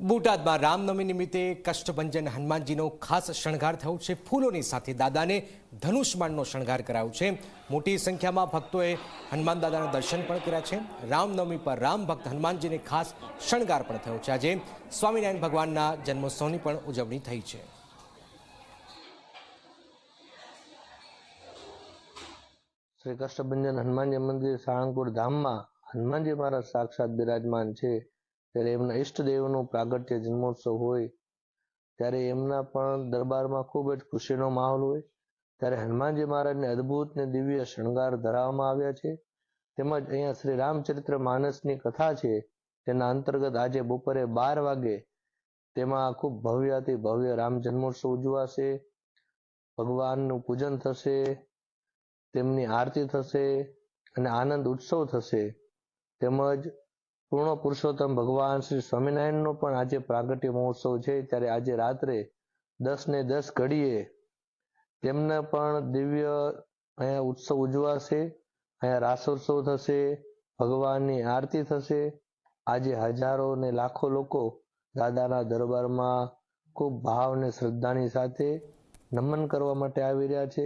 બોટાદમાં રામનવમી નિમિત્તે કષ્ટભંજન હનુમાનજીનો ખાસ શણગાર થયો છે. ફૂલોની સાથે દાદાને ધનુષમાનનો શણગાર કરાયો છે. મોટી સંખ્યામાં ભક્તોએ હનુમાન દાદાના દર્શન પણ કર્યા છે. રામનવમી પર રામ ભક્ત હનુમાનજીને ખાસ શણગાર પણ થયો છે. આજે સ્વામિનારાયણ ભગવાનના જન્મોત્સવની પણ ઉજવણી થઈ છે. શ્રી કષ્ટભંજન હનુમાનજી મંદિર સાળંગપુર ધામમાં હનુમાનજી મહારાજ સાક્ષાત બિરાજમાન છે. ત્યારે એમના ઈષ્ટદેવનું પ્રાગટ્ય જન્મોત્સવ હોય, ત્યારે એમના પણ દરબારમાં ખૂબ જ ખુશીનો માહોલ હોય. ત્યારે હનુમાનજી મહારાજને અદ્ભુત ને દિવ્ય શણગાર ધરાવવામાં આવ્યા છે. તેમજ અહીંયા શ્રી રામચરિત્ર માનસની કથા છે, તેના અંતર્ગત આજે બપોરે બાર વાગે તેમાં ખૂબ ભવ્યથી ભવ્ય રામ જન્મોત્સવ ઉજવાશે. ભગવાનનું પૂજન થશે, તેમની આરતી થશે અને આનંદ ઉત્સવ થશે. તેમજ પૂર્ણ પુરુષોત્તમ ભગવાન શ્રી સ્વામિનારાયણનો પણ આજે પ્રાગટ્ય મહોત્સવ છે. ત્યારે આજે રાત્રે દસ ને દસ ઘડીએ તેમને પણ દિવ્ય અહીંયા ઉત્સવ ઉજવાશે. અહીંયા રાસોત્સવ થશે, ભગવાનની આરતી થશે. આજે હજારો ને લાખો લોકો દાદાના દરબારમાં ખૂબ ભાવ અને શ્રદ્ધાની સાથે નમન કરવા માટે આવી રહ્યા છે.